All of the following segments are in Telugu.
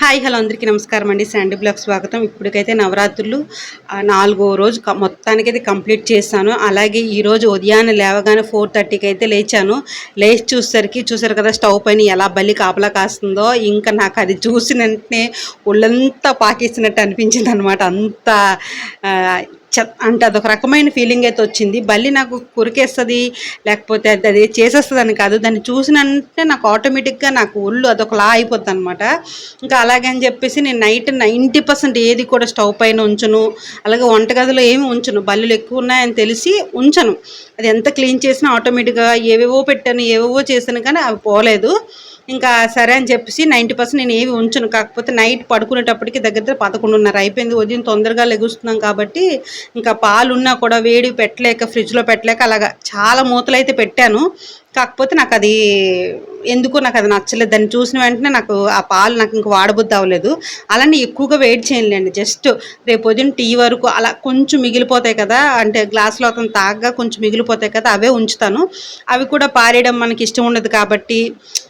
హాయ్ హలో అందరికీ నమస్కారం అండి. శాండీ బ్లాగ్ స్వాగతం. ఇప్పటికైతే నవరాత్రులు నాలుగో రోజు మొత్తానికి మొత్తానికైతే కంప్లీట్ చేశాను. అలాగే ఈరోజు ఉదయాన్నే లేవగానే ఫోర్ థర్టీకి అయితే లేచాను. లేచి చూసేసరికి చూసారు కదా స్టవ్ పైన ఎలా బల్లి కాపలా కాస్తుందో ఇంకా నాకు అది చూసిన వెంటనే ఒళ్ళంతా పాకేసినట్టు అనిపించింది అనమాట అంత అంటే అదొక రకమైన ఫీలింగ్ అయితే వచ్చింది. బల్లి నాకు కురికేస్తుంది లేకపోతే అది అది చేసేస్తుంది అని కాదు. దాన్ని చూసినంటే నాకు ఆటోమేటిక్గా నాకు ఒళ్ళు అదొకలా అయిపోద్ది అనమాట ఇంకా అలాగే అని చెప్పేసి నేను నైట్ నైంటీ పర్సెంట్ ఏది కూడా స్టవ్ పైన ఉంచను అలాగే వంటగదిలో ఏమి ఉంచను. బల్లులు ఎక్కువ ఉన్నాయని తెలిసి ఉంచను. అది ఎంత క్లీన్ చేసినా ఆటోమేటిక్గా ఏవేవో పెట్టాను ఏవేవో చేశాను కానీ అవి పోలేదు. ఇంకా సరే అని చెప్పేసి నైంటీ పర్సెంట్ నేను ఏవి ఉంచను. కాకపోతే నైట్ పడుకునేటప్పటికి దగ్గర దగ్గర పదకొండున్నర అయిపోయింది. ఉదయం తొందరగా లెగుస్తున్నాం కాబట్టి ఇంకా పాలు ఉన్నా కూడా వేడి పెట్టలేక ఫ్రిడ్జ్లో పెట్టలేక అలాగా చాలా మూతలు అయితే పెట్టాను. కాకపోతే నాకు అది ఎందుకో నాకు అది నచ్చలేదు. దాన్ని చూసిన వెంటనే నాకు ఆ పాలు నాకు ఇంక వాడబుద్ధి అవ్వలేదు. అలానే ఎక్కువగా వెయిట్ చేయలేండి జస్ట్ రేపు ఉదయం టీ వరకు అలా కొంచెం మిగిలిపోతాయి కదా అంటే గ్లాస్లో అతను తాగగా కొంచెం మిగిలిపోతాయి కదా అవే ఉంచుతాను. అవి కూడా పారేయడం మనకి ఇష్టం ఉండదు కాబట్టి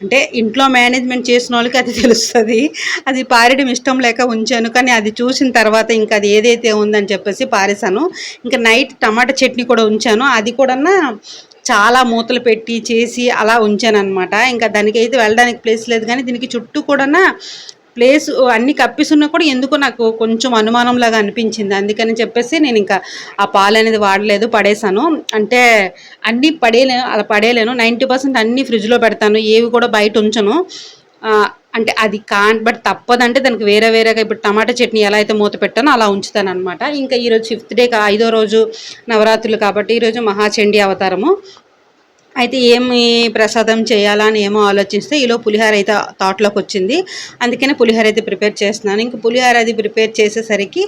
అంటే ఇంట్లో మేనేజ్మెంట్ చేసిన వాళ్ళకి అది తెలుస్తుంది. అది పారేయడం ఇష్టం లేక ఉంచాను. కానీ అది చూసిన తర్వాత ఇంకా అది ఏదైతే ఉందని చెప్పేసి పారేశాను. ఇంకా నైట్ టమాటా చట్నీ కూడా ఉంచాను. అది కూడా చాలా మూతలు పెట్టి చేసి అలా ఉంచాను ఇంకా దానికి అయితే వెళ్ళడానికి ప్లేస్ లేదు కానీ దీనికి చుట్టూ కూడా ప్లేస్ అన్ని కప్పిస్తున్నా కూడా ఎందుకో నాకు కొంచెం అనుమానంలాగా అనిపించింది. అందుకని చెప్పేసి నేను ఇంకా ఆ పాలు అనేది వాడలేదు పడేశాను. అంటే అన్నీ పడేలే అలా పడేయలేను. నైంటీ పర్సెంట్ అన్నీ ఫ్రిడ్జ్లో పెడతాను. ఏవి కూడా బయట ఉంచను. అంటే అది కాన్ బట్ తప్పదంటే దానికి వేరే వేరేగా ఇప్పుడు టమాటా చట్నీ ఎలా అయితే మూత పెట్టానో అలా ఉంచుతాను అనమాట ఇంకా ఈరోజు ఫిఫ్త్ డే ఐదో రోజు నవరాత్రులు కాబట్టి ఈరోజు మహాచండీ అవతారము. అయితే ఏమి ప్రసాదం చేయాలా అని ఏమో ఆలోచిస్తే ఈలో పులిహోర అయితే థాట్లోకి వచ్చింది. అందుకనే పులిహోర అయితే ప్రిపేర్ చేస్తున్నాను. ఇంక పులిహోర అది ప్రిపేర్ చేసేసరికి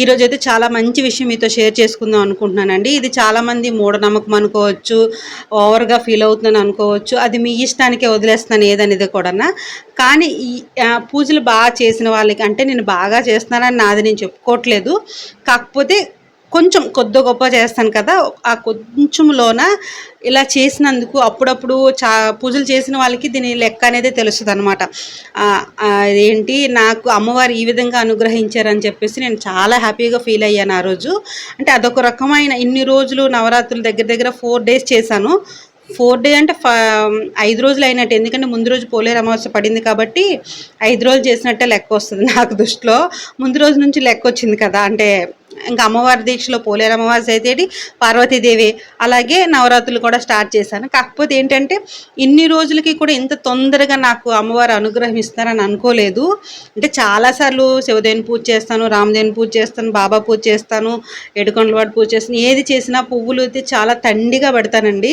ఈరోజు అయితే చాలా మంచి విషయం మీతో షేర్ చేసుకుందాం అనుకుంటున్నానండి. ఇది చాలామంది మూఢనమ్మకం అనుకోవచ్చు ఓవర్గా ఫీల్ అవుతున్నాను అనుకోవచ్చు. అది మీ ఇష్టానికే వదిలేస్తాను ఏదనేది కూడా కానీ ఈ పూజలు బాగా చేసిన వాళ్ళకి అంటే నేను బాగా చేస్తున్నానని నాది నేను చెప్పుకోవట్లేదు. కాకపోతే కొంచెం కొద్ది గొప్ప చేస్తాను కదా ఆ కొంచెంలోన ఇలా చేసినందుకు అప్పుడప్పుడు చా పూజలు చేసిన వాళ్ళకి దీని లెక్క అనేది తెలుస్తుంది అనమాట ఏంటి నాకు అమ్మవారు ఈ విధంగా అనుగ్రహించారని చెప్పేసి నేను చాలా హ్యాపీగా ఫీల్ అయ్యాను ఆ రోజు. అంటే అదొక రకమైన ఇన్ని రోజులు నవరాత్రులు దగ్గర దగ్గర ఫోర్ డేస్ చేశాను. ఫోర్ డే అంటే ఫ ఐదు రోజులు అయినట్టు. ఎందుకంటే ముందు రోజు పోలేరు అమావాస్య పడింది కాబట్టి ఐదు రోజులు చేసినట్టే లెక్క వస్తుంది నాకు దృష్టిలో. ముందు రోజు నుంచి లెక్క వచ్చింది కదా అంటే ఇంకా అమ్మవారి దీక్షలో పోలేరు. అమ్మవారి అయితే పార్వతీదేవి. అలాగే నవరాత్రులు కూడా స్టార్ట్ చేశాను. కాకపోతే ఏంటంటే ఇన్ని రోజులకి కూడా ఇంత తొందరగా నాకు అమ్మవారు అనుగ్రహం ఇస్తారని అనుకోలేదు. అంటే చాలాసార్లు శివదేవిని పూజ చేస్తాను రామదేవిని పూజ చేస్తాను బాబా పూజ చేస్తాను ఎడుకొండలవాడు పూజ చేస్తాను. ఏది చేసినా పువ్వులు అయితే చాలా తండిగా పెడతానండి.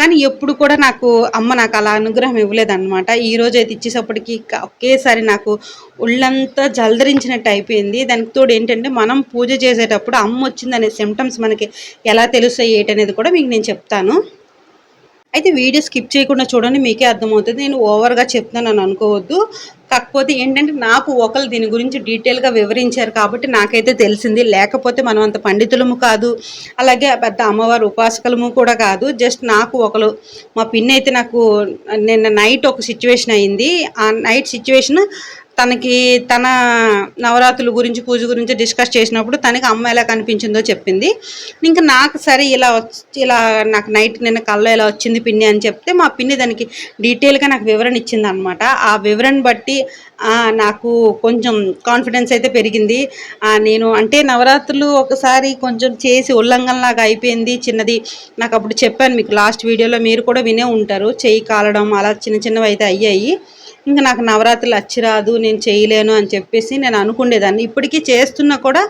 కానీ ఎప్పుడు కూడా నాకు అమ్మ నాకు అలా అనుగ్రహం ఇవ్వలేదన్నమాట. ఈ రోజు అయితే ఇచ్చేసప్పటికి ఒకేసారి నాకు ఒళ్ళంతా జలదరించినట్టు అయిపోయింది. దానికి తోడు ఏంటంటే మనం పూజ చేసేటప్పుడు అమ్మ వచ్చిందనే సిమ్టమ్స్ మనకి ఎలా తెలుస్తాయి ఏంటనేది కూడా మీకు నేను చెప్తాను. అయితే వీడియో స్కిప్ చేయకుండా చూడండి మీకే అర్థమవుతుంది. నేను ఓవర్గా చెప్తున్నాను అనుకోవద్దు. కాకపోతే ఏంటంటే నాకు ఒకరు దీని గురించి డీటెయిల్గా వివరించారు కాబట్టి నాకైతే తెలిసింది. లేకపోతే మనం అంత పండితులము కాదు అలాగే పెద్ద అమ్మవారు ఉపాసకులము కూడా కాదు. జస్ట్ నాకు ఒకరు మా పిన్ని అయితే నాకు నిన్న నైట్ ఒక సిచ్యువేషన్ అయింది. ఆ నైట్ సిచ్యువేషన్ తనకి తన నవరాత్రుల గురించి పూజ గురించి డిస్కస్ చేసినప్పుడు తనకి అమ్మ ఎలా కనిపించిందో చెప్పింది. ఇంకా నాకు సరే ఇలా వచ్చి ఇలా నాకు నైట్ నిన్న కళ్ళ ఇలా వచ్చింది పిన్ని అని చెప్తే మా పిన్ని దానికి డీటెయిల్గా నాకు వివరణ ఇచ్చింది అనమాట ఆ వివరణ బట్టి నాకు కొంచెం కాన్ఫిడెన్స్ అయితే పెరిగింది. నేను అంటే నవరాత్రులు ఒకసారి కొంచెం చేసి ఉల్లంఘనలాగా అయిపోయింది చిన్నది. నాకు అప్పుడు చెప్పాను మీకు లాస్ట్ వీడియోలో మీరు కూడా వినే ఉంటారు. చేయి కాలడం అలా చిన్న చిన్నవి అయితే అయ్యాయి. ఇంకా నాకు నవరాత్రులు అచ్చిరాదు నేను చేయలేను అని చెప్పేసి నేను అనుకునేదాన్ని ఇప్పటికీ చేస్తున్నా కూడా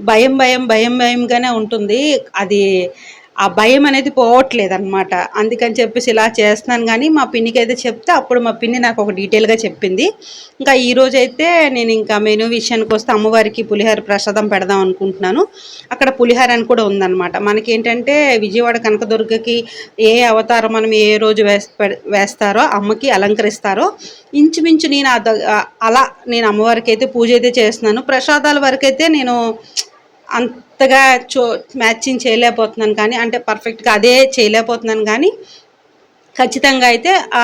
భయం భయం భయం భయంగానే ఉంటుంది. అది ఆ భయం అనేది పోవట్లేదు అనమాట అందుకని చెప్పేసి ఇలా చేస్తున్నాను కానీ మా పిన్నికి అయితే చెప్తే అప్పుడు మా పిన్ని నాకు ఒక డీటెయిల్గా చెప్పింది. ఇంకా ఈ అయితే నేను ఇంకా మెనూ విషయానికి వస్తే అమ్మవారికి పులిహోర ప్రసాదం పెడదాం అనుకుంటున్నాను. అక్కడ పులిహోర అని కూడా ఉందన్నమాట. మనకి ఏంటంటే విజయవాడ కనకదుర్గకి ఏ అవతారం మనం ఏ రోజు వేస్ పెడ- వేస్తారో అమ్మకి అలంకరిస్తారో ఇంచుమించు నేను అలా నేను అమ్మవారికి అయితే పూజ అయితే చేస్తున్నాను. ప్రసాదాల వరకు అయితే నేను అంతగా చో మ్యాచింగ్ చేయలేకపోతున్నాను కానీ అంటే పర్ఫెక్ట్గా అదే చేయలేకపోతున్నాను కానీ ఖచ్చితంగా అయితే ఆ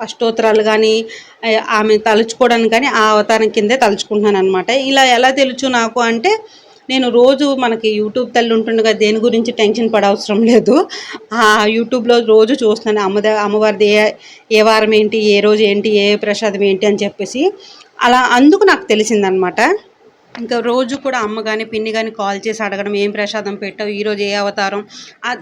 అష్టోత్తరాలు కానీ ఆమె తలుచుకోవడానికి కానీ ఆ అవతారం కిందే తలుచుకుంటున్నాను అనమాట ఇలా ఎలా తెలుసు నాకు అంటే నేను రోజు మనకి యూట్యూబ్ తల్లి ఉంటుండగా దేని గురించి టెన్షన్ పడవసరం లేదు. ఆ యూట్యూబ్లో రోజు చూస్తున్నాను అమ్మద అమ్మవారిది ఏ ఏ వారం ఏంటి ఏ రోజు ఏంటి ఏ ప్రసాదం ఏంటి అని చెప్పేసి. అలా అందుకు నాకు తెలిసిందనమాట ఇంకా రోజు కూడా అమ్మ కానీ పిన్ని కానీ కాల్ చేసి అడగడం ఏం ప్రసాదం పెట్టావు? ఈరోజు ఏ అవతారం?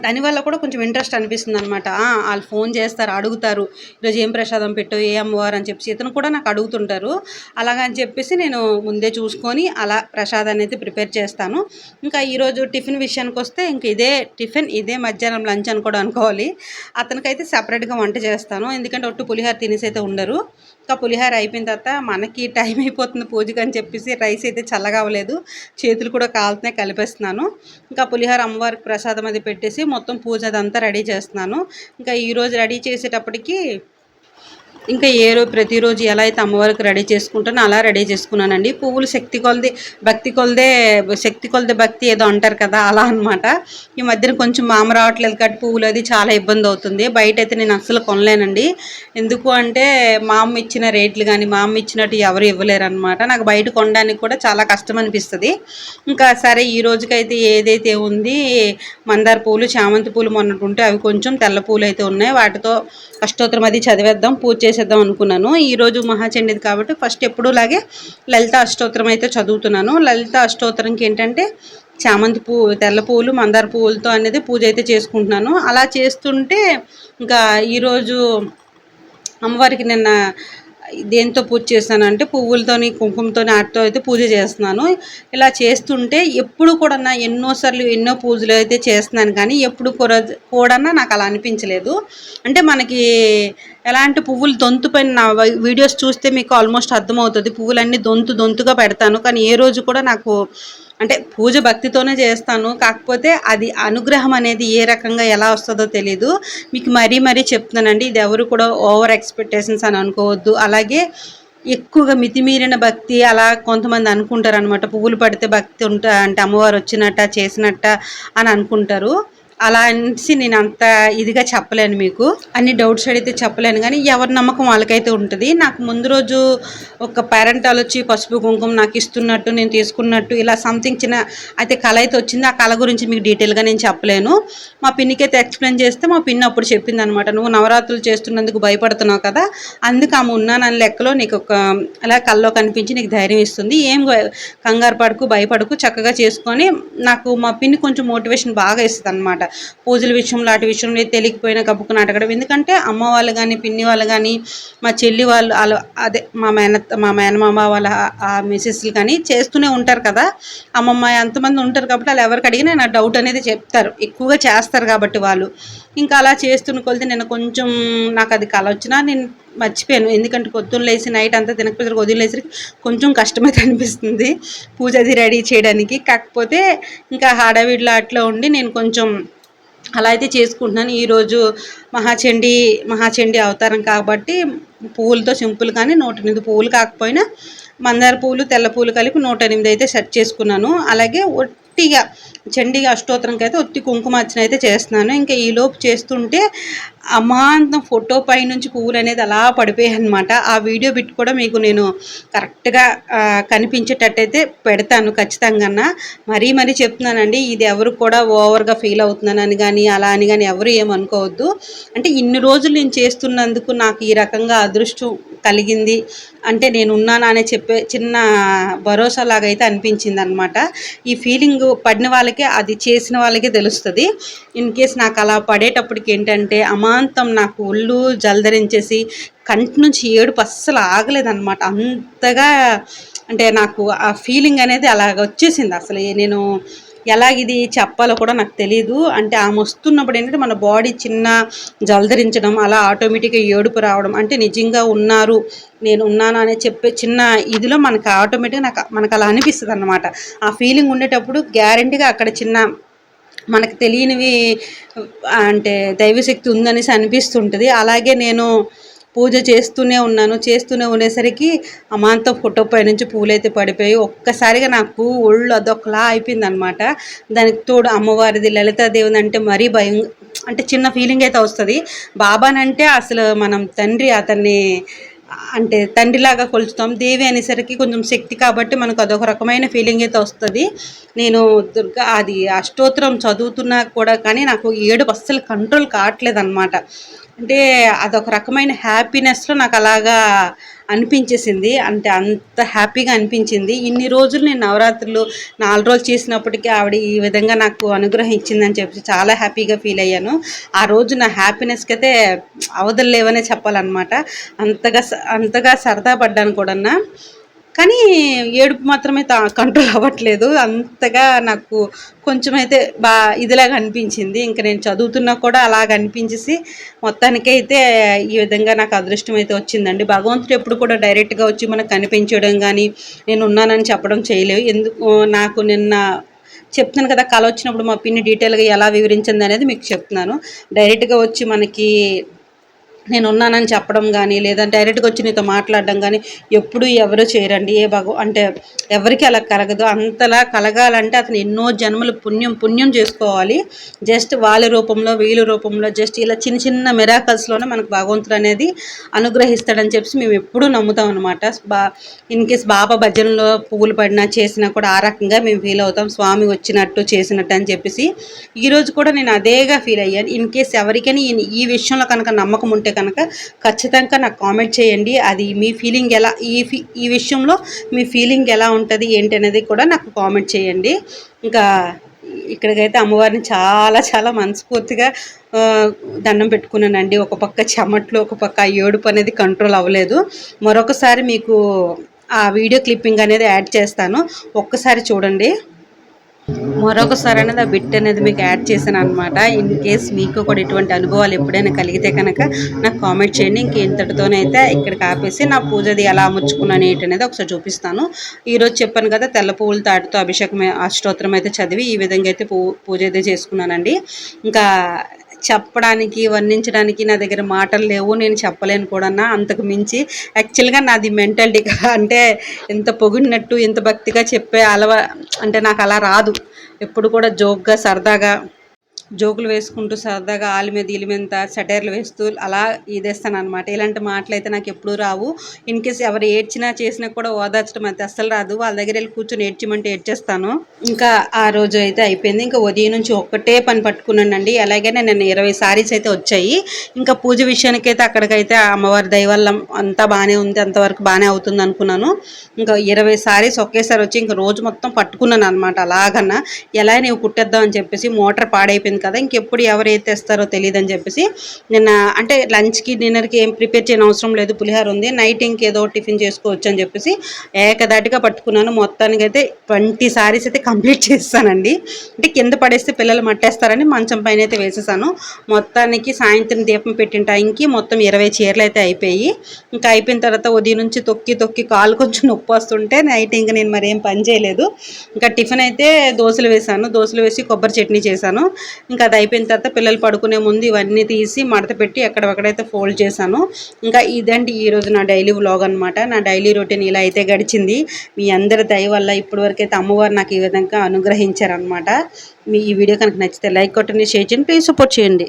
దానివల్ల కూడా కొంచెం ఇంట్రెస్ట్ అనిపిస్తుంది అనమాట వాళ్ళు ఫోన్ చేస్తారు అడుగుతారు. ఈరోజు ఏం ప్రసాదం పెట్టావు? ఏ అమ్మవారు? అని చెప్పేసి ఇతను కూడా నాకు అడుగుతుంటారు. అలాగని చెప్పేసి నేను ముందే చూసుకొని అలా ప్రసాదాన్ని అయితే ప్రిపేర్ చేస్తాను. ఇంకా ఈరోజు టిఫిన్ విషయానికి వస్తే ఇంక ఇదే టిఫిన్ ఇదే మధ్యాహ్నం లంచ్ అని కూడా అనుకోవాలి. అతనికైతే సపరేట్గా వంట చేస్తాను. ఎందుకంటే ఒట్టు పులిహార తినేసి అయితే ఉండరు. ఇంకా పులిహార అయిపోయిన తర్వాత మనకి టైం అయిపోతుంది పూజకి అని చెప్పేసి రైస్ అయితే చల్లగా అవ్వలేదు. చేతులు కూడా కాలుతున్నాయి కలిపేస్తున్నాను. ఇంకా పులిహార అమ్మవారికి ప్రసాదం అది పెట్టేసి మొత్తం పూజ అదంతా రెడీ చేస్తున్నాను. ఇంకా ఈరోజు రెడీ చేసేటప్పటికి ఇంకా ఏ రోజు ప్రతిరోజు ఎలా అయితే అమ్మవారికి రెడీ చేసుకుంటానో అలా రెడీ చేసుకున్నానండి. పువ్వులు శక్తి కొలది భక్తి కొలదే శక్తి కొలదే భక్తి ఏదో అంటారు కదా అలా అనమాట ఈ మధ్యన కొంచెం మామ రావట్లేదు కాబట్టి పువ్వులు అది చాలా ఇబ్బంది అవుతుంది. బయట అయితే నేను అస్సలు కొనలేనండి. ఎందుకు అంటే మా అమ్మ ఇచ్చిన రేట్లు కానీ మా అమ్మ ఇచ్చినట్టు ఎవరు ఇవ్వలేరు అనమాట నాకు బయట కొనడానికి కూడా చాలా కష్టం అనిపిస్తుంది. ఇంకా సరే ఈ రోజుకైతే ఏదైతే ఉంది మందార పూలు చామంతి పూలు మొన్నట్టు అవి కొంచెం తెల్ల పూలు అయితే ఉన్నాయి. వాటితో అష్టోత్తరం అది చదివేద్దాం పూజ చేసి చేసేద్దాం అనుకున్నాను. ఈరోజు మహాచండిది కాబట్టి ఫస్ట్ ఎప్పుడులాగే లలిత అష్టోత్తరం అయితే చదువుతున్నాను. లలిత అష్టోత్తరంకి ఏంటంటే చామంతి పువ్వు తెల్ల పువ్వులు మందార పువ్వులతో అనేది పూజ అయితే చేసుకుంటున్నాను. అలా చేస్తుంటే ఇంకా ఈరోజు అమ్మవారికి నిన్న దేంతో పూజ చేస్తానంటే పువ్వులతోని కుంకుమతోని వాటితో అయితే పూజ చేస్తున్నాను. ఇలా చేస్తుంటే ఎప్పుడు కూడా ఎన్నోసార్లు ఎన్నో పూజలు అయితే చేస్తున్నాను కానీ ఎప్పుడు కూడా నాకు అలా అనిపించలేదు. అంటే మనకి ఎలాంటి పువ్వులు దొంతు పైన నా వీడియోస్ చూస్తే మీకు ఆల్మోస్ట్ అర్థమవుతుంది. పువ్వులన్నీ దొంతు దొంతుగా పెడతాను. కానీ ఏ రోజు కూడా నాకు అంటే పూజ భక్తితోనే చేస్తాను. కాకపోతే అది అనుగ్రహం అనేది ఏ రకంగా ఎలా వస్తుందో తెలీదు. మీకు మరీ మరీ చెప్తున్నానండి. ఇది ఎవరు కూడా ఓవర్ ఎక్స్పెక్టేషన్స్ అని అనుకోవద్దు. అలాగే ఎక్కువగా మితిమీరిన భక్తి అలా కొంతమంది అనుకుంటారు అనమాట పువ్వులు పడితే భక్తి ఉంటా అంటే అమ్మవారు వచ్చినట్ట చేసినట్ట అని అనుకుంటారు. అలా అనేసి నేను అంత ఇదిగా చెప్పలేను మీకు. అన్ని డౌట్స్ అడిగితే చెప్పలేను కానీ ఎవరి నమ్మకం వాళ్ళకైతే ఉంటుంది. నాకు ముందు రోజు ఒక పేరెంట్ వచ్చి పసుపు కుంకుమ నాకు ఇస్తున్నట్టు నేను తీసుకున్నట్టు ఇలా సంథింగ్ చిన్న అయితే కళ అయితే వచ్చింది. ఆ కళ గురించి మీకు డీటెయిల్గా నేను చెప్పలేను. మా పిన్నికి అయితే ఎక్స్ప్లెయిన్ చేస్తే మా పిన్ అప్పుడు చెప్పింది అనమాట నువ్వు నవరాత్రులు చేస్తున్నందుకు భయపడుతున్నావు కదా అందుకు ఆమె ఉన్నానని లెక్కలో నీకు ఒక అలా కల్లో కనిపించి నీకు ధైర్యం ఇస్తుంది. ఏం కంగారు పడుకు భయపడుకు చక్కగా చేసుకొని నాకు మా పిన్ని కొంచెం మోటివేషన్ బాగా ఇస్తుంది అనమాట పూజల విషయంలో అటు విషయంలో తెలియకపోయినా కప్పుకుని అడగడం ఎందుకంటే అమ్మ వాళ్ళు కానీ పిన్ని వాళ్ళు కానీ మా చెల్లి వాళ్ళు వాళ్ళు అదే మా మేన మా మేనమామ వాళ్ళ ఆ మిసెస్లు కానీ చేస్తూనే ఉంటారు కదా. అమ్మమ్మ ఎంతమంది ఉంటారు కాబట్టి వాళ్ళు ఎవరికి అడిగినా నా డౌట్ అనేది చెప్తారు. ఎక్కువగా చేస్తారు కాబట్టి వాళ్ళు. ఇంకా అలా చేస్తున్న కొలితే నేను కొంచెం నాకు అది కళ వచ్చినా నేను మర్చిపోయాను. ఎందుకంటే పొద్దున్న లేచి నైట్ అంతా తినకపోతే వదిలేసరికి కొంచెం కష్టమైతే అనిపిస్తుంది పూజ అది రెడీ చేయడానికి. కాకపోతే ఇంకా హడావిడిలో అట్లా ఉండి నేను కొంచెం అలా అయితే చేసుకుంటున్నాను. ఈరోజు మహాచండి మహాచండి అవతారం కాబట్టి పువ్వులతో సింపుల్ కానీ నూట ఎనిమిది పువ్వులు కాకపోయినా మందార పువ్వులు తెల్ల పువ్వులు కలిపి నూట ఎనిమిది అయితే సెట్ చేసుకున్నాను. అలాగే ఒట్టిగా చండీగా అష్టోత్తరంకి అయితే ఒత్తి కుంకుమార్చన అయితే చేస్తున్నాను. ఇంకా ఈలోపు చేస్తుంటే అమాంతం ఫోటో పై నుంచి పువ్వులు అనేది అలా పడిపోయాయి అనమాట ఆ వీడియో బిట్ కూడా మీకు నేను కరెక్ట్గా కనిపించేటట్టయితే పెడతాను ఖచ్చితంగా మరీ మరీ చెప్తున్నానండి ఇది ఎవరు కూడా ఓవర్గా ఫీల్ అవుతున్నానని కానీ అలా అని కానీ ఎవరు ఏమనుకోవద్దు. అంటే ఇన్ని రోజులు నేను చేస్తున్నందుకు నాకు ఈ రకంగా అదృష్టం కలిగింది. అంటే నేను ఉన్నానా అనే చెప్పే చిన్న భరోసా లాగా అయితే అనిపించింది అనమాట ఈ ఫీలింగ్ పడిన వాళ్ళకే అది చేసిన వాళ్ళకే తెలుస్తుంది. ఇన్ కేస్ నాకు అలా పడేటప్పటికి ఏంటంటే అమాంతం నాకు ఒళ్ళు జలధరించేసి కంటి నుంచి ఏడుపు అస్సలు ఆగలేదన్నమాట అంతగా అంటే నాకు ఆ ఫీలింగ్ అనేది అలాగ వచ్చేసింది. అసలు నేను ఎలాగిది ఇది చెప్పాలో కూడా నాకు తెలియదు అంటే ఆమె వస్తున్నప్పుడు ఏంటంటే మన బాడీ చిన్న జలధరించడం అలా ఆటోమేటిక్గా ఏడుపు రావడం. అంటే నిజంగా ఉన్నారు నేను ఉన్నాను అనే చెప్పే చిన్న ఇదిలో మనకు ఆటోమేటిక్గా నాకు మనకు అలా అనిపిస్తుంది అన్నమాట. ఆ ఫీలింగ్ ఉండేటప్పుడు గ్యారంటీగా అక్కడ చిన్న మనకు తెలియనివి అంటే దైవశక్తి ఉందనేసి అనిపిస్తుంటుంది. అలాగే నేను పూజ చేస్తూనే ఉన్నాను చేస్తూనే ఉండేసరికి అమాంతం ఫోటో పై నుంచి పూలైతే పడిపోయి ఒక్కసారిగా నాకు ఒళ్ళు అదొకలా అయిపోయింది అనమాట దానికి తోడు అమ్మవారిది లలితాదేవిని అంటే మరీ భయం అంటే చిన్న ఫీలింగ్ అయితే వస్తుంది. బాబానంటే అసలు మనం తండ్రి అతన్ని అంటే తండ్రిలాగా కొలుస్తాం దేవి అనేసరికి కొంచెం శక్తి కాబట్టి మనకు అదొక రకమైన ఫీలింగ్ అయితే వస్తుంది. నేను దుర్గా అది అష్టోత్తరం చదువుతున్నా కూడా కానీ నాకు ఏడుపు అస్సలు కంట్రోల్ కావట్లేదు అనమాట అంటే అదొక రకమైన హ్యాపీనెస్లో నాకు అలాగా అనిపించేసింది. అంటే అంత హ్యాపీగా అనిపించింది. ఇన్ని రోజులు నేను నవరాత్రులు నాలుగు రోజులు చేసినప్పటికీ ఆవిడ ఈ విధంగా నాకు అనుగ్రహించిందని చెప్పి చాలా హ్యాపీగా ఫీల్ అయ్యాను. ఆ రోజు నా హ్యాపీనెస్కి అయితే అవధులు లేవనే చెప్పాలన్నమాట. అంతగా స- అంతగా సరదా పడ్డాను కూడా కానీ ఏడుపు మాత్రమే తా- కంట్రోల్ అవ్వట్లేదు. అంతగా నాకు కొంచెం అయితే బా ఇదిలాగా అనిపించింది. ఇంకా నేను చదువుతున్నా కూడా అలాగ అనిపించేసి మొత్తానికైతే ఈ విధంగా నాకు అదృష్టం అయితే వచ్చిందండి. భగవంతుడు ఎప్పుడు కూడా డైరెక్ట్గా వచ్చి మనకు కనిపించడం కానీ నేను ఉన్నానని చెప్పడం చేయలేవు. ఎందుకు నాకు నిన్న చెప్తున్నాను కదా కళ వచ్చినప్పుడు మా పిన్ని డీటెయిల్గా ఎలా వివరించింది అనేది మీకు చెప్తున్నాను. డైరెక్ట్గా వచ్చి మనకి నేను ఉన్నానని చెప్పడం కానీ లేదా డైరెక్ట్గా వచ్చి నీతో మాట్లాడడం కానీ ఎప్పుడు ఎవరు చేయరండి. ఏ భగవ అంటే ఎవరికి అలా కలగదు. అంతలా కలగాలంటే అతను ఎన్నో జన్మలు పుణ్యం పుణ్యం చేసుకోవాలి. జస్ట్ వాళ్ళ రూపంలో వీళ్ళ రూపంలో జస్ట్ ఇలా చిన్న చిన్న మిరాకల్స్లోనే మనకు భగవంతుడు అనేది అనుగ్రహిస్తాడని చెప్పి మేము ఎప్పుడూ నమ్ముతాం అనమాట బా ఇన్ కేస్ బాబా భజనలో పువ్వులు పడినా చేసినా కూడా ఆ రకంగా మేము ఫీల్ అవుతాం. స్వామి వచ్చినట్టు చేసినట్టు అని చెప్పేసి. ఈరోజు కూడా నేను అదేగా ఫీల్ అయ్యాను. ఇన్ కేస్ ఎవరికైనా ఈ విషయంలో కనుక నమ్మకం ఉంటే కనుక ఖచ్చితంగా నాకు కామెంట్ చేయండి. అది మీ ఫీలింగ్ ఎలా ఈ ఫీ- ఈ విషయంలో మీ ఫీలింగ్ ఎలా ఉంటుంది ఏంటి అనేది కూడా నాకు కామెంట్ చేయండి. ఇంకా ఇక్కడికైతే అమ్మవారిని చాలా చాలా మనస్ఫూర్తిగా దండం పెట్టుకున్నానండి. ఒక పక్క చెమట్లు ఒక పక్క ఏడుపు అనేది కంట్రోల్ అవ్వలేదు. మరొకసారి మీకు ఆ వీడియో క్లిప్పింగ్ అనేది యాడ్ చేస్తాను. ఒక్కసారి చూడండి. మరొకసారి అనేది ఆ బిట్ అనేది మీకు యాడ్ చేశాను అనమాట ఇన్ కేస్ మీకు కూడా ఇటువంటి అనుభవాలు ఎప్పుడైనా కలిగితే కనుక నాకు కామెంట్ చేయండి. ఇంక ఇంతటితోనైతే ఇక్కడికి ఆపేసి నా పూజది ఎలా అమర్చుకున్నాను ఏంటనేది అనేది ఒకసారి చూపిస్తాను. ఈరోజు చెప్పాను కదా తెల్ల పువ్వుల తాటితో అభిషేకం అష్టోత్తరం అయితే చదివి ఈ విధంగా అయితే పూ పూజ అయితే చేసుకున్నానండి. ఇంకా చెప్పడానికి వర్ణించడానికి నా దగ్గర మాటలు లేవు నేను చెప్పలేను కూడా అంతకు మించి యాక్చువల్గా నాది మెంటాలిటీ అంటే ఎంత పొగిడినట్టు ఎంత భక్తిగా చెప్పే అలవా అంటే నాకు అలా రాదు. ఎప్పుడు కూడా జోక్గా సరదాగా జోకులు వేసుకుంటూ సరదాగా ఆలి మీద వీళ్ళ మీద సెటైర్లు వేస్తూ అలా ఇదేస్తాను అనమాట ఇలాంటి మాటలు అయితే నాకు ఎప్పుడూ రావు. ఇన్ కేస్ ఎవరు ఏడ్చినా చేసినా కూడా ఓదార్చడం అయితే అస్సలు రాదు. వాళ్ళ దగ్గర వెళ్ళి కూర్చొని ఏడ్చమంటే ఏడ్చేస్తాను. ఇంకా ఆ రోజు అయితే అయిపోయింది. ఇంకా ఉదయం నుంచి ఒక్కటే పని పట్టుకున్నానండి. అలాగనే నేను ఇరవై సారీస్ అయితే వచ్చాయి. ఇంకా పూజ విషయానికైతే అక్కడికైతే అమ్మవారి దయ అంతా బాగానే ఉంది. అంతవరకు బాగానే అవుతుంది అనుకున్నాను. ఇంకా ఇరవై సారీస్ ఒకేసారి వచ్చి ఇంకా రోజు మొత్తం పట్టుకున్నాను అనమాట అలాగన్నా ఎలా నీవు కుట్టేద్దాం అని చెప్పేసి మోటార్ పాడైపోయింది. కదా ఇంకెప్పుడు ఎవరు ఏ తెస్తారో తెలియదు అని చెప్పేసి నిన్న అంటే లంచ్కి డిన్నర్కి ఏం ప్రిపేర్ చేయని అవసరం లేదు పులిహార ఉంది నైట్ ఇంకేదో టిఫిన్ చేసుకోవచ్చు అని చెప్పేసి ఏకదాటిగా పట్టుకున్నాను. మొత్తానికి అయితే ట్వంటీ సారీస్ అయితే కంప్లీట్ చేస్తానండి. అంటే కింద పడేస్తే పిల్లలు మట్టేస్తారని మంచం పైన అయితే వేసేసాను. మొత్తానికి సాయంత్రం దీపం పెట్టిన టైంకి మొత్తం ఇరవై చీరలు అయితే అయిపోయి ఇంకా అయిపోయిన తర్వాత ఉదయం నుంచి తొక్కి తొక్కి కాలు కొంచెం నొప్పి వస్తుంటే నైట్ ఇంకా నేను మరి ఏం పని చేయలేదు. ఇంకా టిఫిన్ అయితే దోశలు వేసాను. దోశలు వేసి కొబ్బరి చట్నీ చేశాను. ఇంకా అది అయిపోయిన తర్వాత పిల్లలు పడుకునే ముందు ఇవన్నీ తీసి మడత పెట్టి ఎక్కడెక్కడైతే ఫోల్డ్ చేశాను ఇంకా ఇదండి ఈరోజు నా డైలీ వ్లాగ్ అనమాట నా డైలీ రొటీన్ ఇలా అయితే గడిచింది. మీ అందరి దయ వల్ల ఇప్పటివరకైతే అమ్మవారు నాకు ఈ విధంగా అనుగ్రహించారనమాట మీ ఈ వీడియో కనుక నచ్చితే లైక్ కొట్టండి షేర్ చేయండి ప్లీజ్ సపోర్ట్ చేయండి.